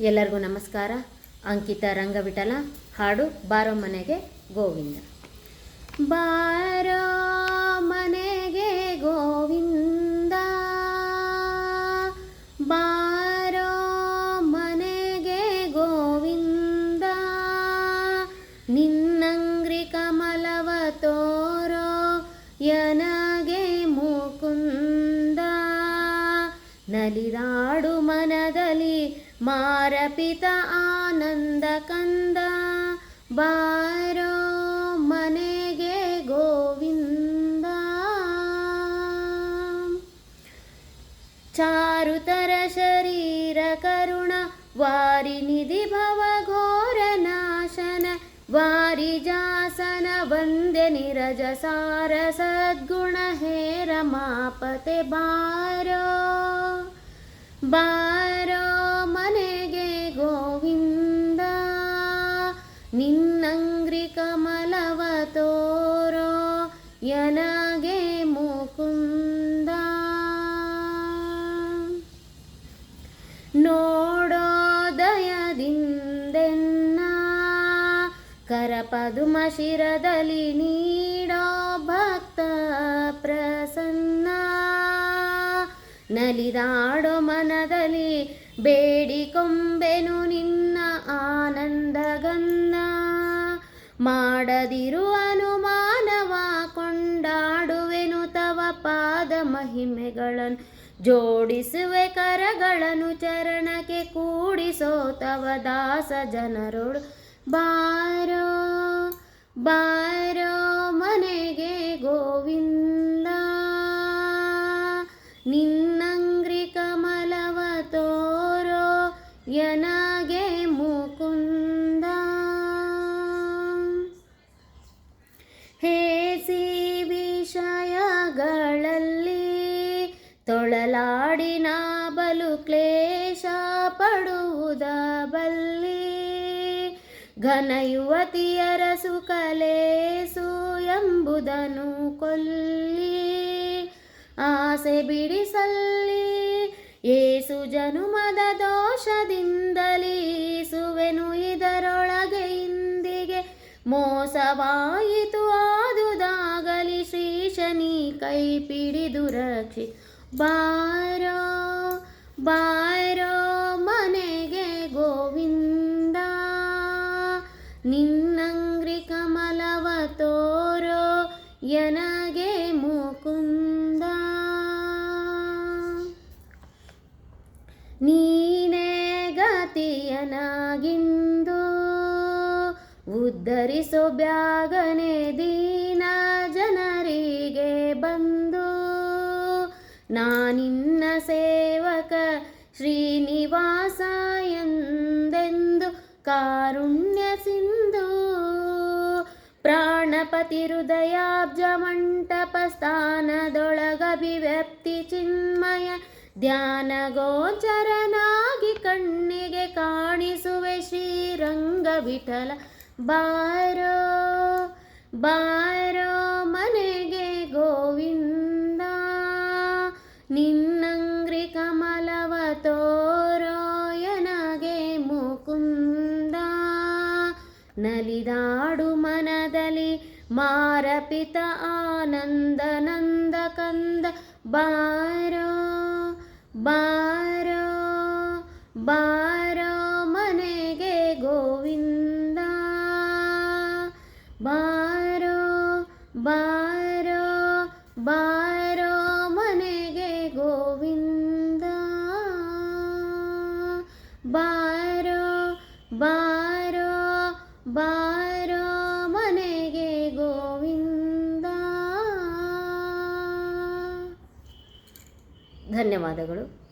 ಎಲ್ಲರಿಗೂ ನಮಸ್ಕಾರ. ಅಂಕಿತ ರಂಗವಿಠಲ, ಹಾಡು ಬಾರೋ ಮನೆಗೆ ಗೋವಿಂದ. ಬಾರೋ ಮನೆಗೆ ಗೋವಿಂದ. ಬಾರೋ ಮನೆಗೆ ಗೋವಿಂದ. ನಿನ್ನಂಗ್ರಿ ಕಮಲವ ತೋರೋ ಯನಗೆ ಮುಕುಂದ. ನಲಿದಾಡು ಮನದಲ್ಲಿ मारपित आनन्दकन्द बारो मनेगे गोविन्द। चारुतर शरीर करुण वारि निधि भवोरनाशन वारिजासन वन्दे निरजसारसद्गुण हेरमापते बारो। बार ಯನಗೆ ಮುಕುಂದ. ನೋಡೋದಯದಿಂದೆನ್ನ ಕರಪದುಮ ಶಿರದಲ್ಲಿ ನೀಡೋ ಭಕ್ತ ಪ್ರಸನ್ನ. ನಲಿದಾಡೋ ಮನದಲ್ಲಿ ಬೇಡಿಕೊಂಬೆನು ನಿನ್ನ ಆನಂದಗನ್ನ. ಮಾಡದಿರುವನು ಅನುಮಾನವ ಪಾದ ಮಹಿಮೆಗಳನ್ನು ಜೋಡಿಸುವೆ ಕರಗಳನ್ನು ಚರಣಕ್ಕೆ ಕೂಡಿಸೋ ತವ ದಾಸ ಜನರೋಡು ಬಾರೋ ಬಾರೋ ಮನೆಗೆ ಗೋವಿಂದ, ನಿನ್ನಂಗ್ರಿ ಕಮಲವ ತೋರೋ ಯನಗೆ ಮುಕುಂದ. ಹೇಸಿ ಸಿ ತೊಳಲಾಡಿನ ಪಡುವುದ ಬಲ್ಲಿ. ಘನ ಯುವತಿಯರ ಸುಕಲೇಸು ಎಂಬುದನ್ನು ಕೊಲ್ಲಿ. ಆಸೆ ಬಿಡಿಸಲ್ಲಿ, ಏಸು ಜನುಮದ ದೋಷದಿಂದಲೀಸುವೆನು. ಇದರೊಳಗೆ ಇಂದಿಗೆ ಮೋಸವಾಯಿತು. ಆದುದಾಗಲಿ ಶ್ರೀಶನಿ ಕೈ ಪಿಡಿದು ರಕ್ಷಿ. ಬಾರೋ ಬಾರೋ ಮನೆಗೆ ಗೋವಿಂದ, ನಿನ್ನಂಗ್ರಿ ಕಮಲವ ತೋರೋ ಯನಗೆ ಮುಕುಂದ. ನೀನೇ ಗತಿಯನಾಗಿಂದು, ಉದ್ಧರಿಸೋ ಬ್ಯಾಗನೆ ದೀನ ಜನರಿಗೆ ಬಂದು ನಾನಿನ್ನ ಸೇವಕ ಶ್ರೀನಿವಾಸ ಎಂದೆಂದು ಕಾರುಣ್ಯ ಸಿಂಧು. ಪ್ರಾಣಪತಿ ಹೃದಯಾಬ್ಜ ಮಂಟಪ ಸ್ಥಾನದೊಳಗಭಿವ್ಯಕ್ತಿ ಚಿನ್ಮಯ. ಧ್ಯಾನ ಗೋಚರನಾಗಿ ಕಣ್ಣಿಗೆ ಕಾಣಿಸುವೆ ಶ್ರೀರಂಗ ವಿಠಲ ಬಾರೋ ಬಾರೋ. ನಲಿದಾಡು ಮನದಲ್ಲಿ ಮಾರಪಿತ ಆನಂದ ನಂದ ಕಂದ, ಬಾರೋ ಬಾರೋ ಬಾರೋ ಮನೆಗೆ ಗೋವಿಂದ, ಬಾರೋ ಬಾರೋ ಬಾರೋ ಮನೆಗೆ ಗೋವಿಂದ, ಬಾರೋ ಬಾರೋ ಮನೆಗೆ ಗೋವಿಂದ. ಧನ್ಯವಾದಗಳು.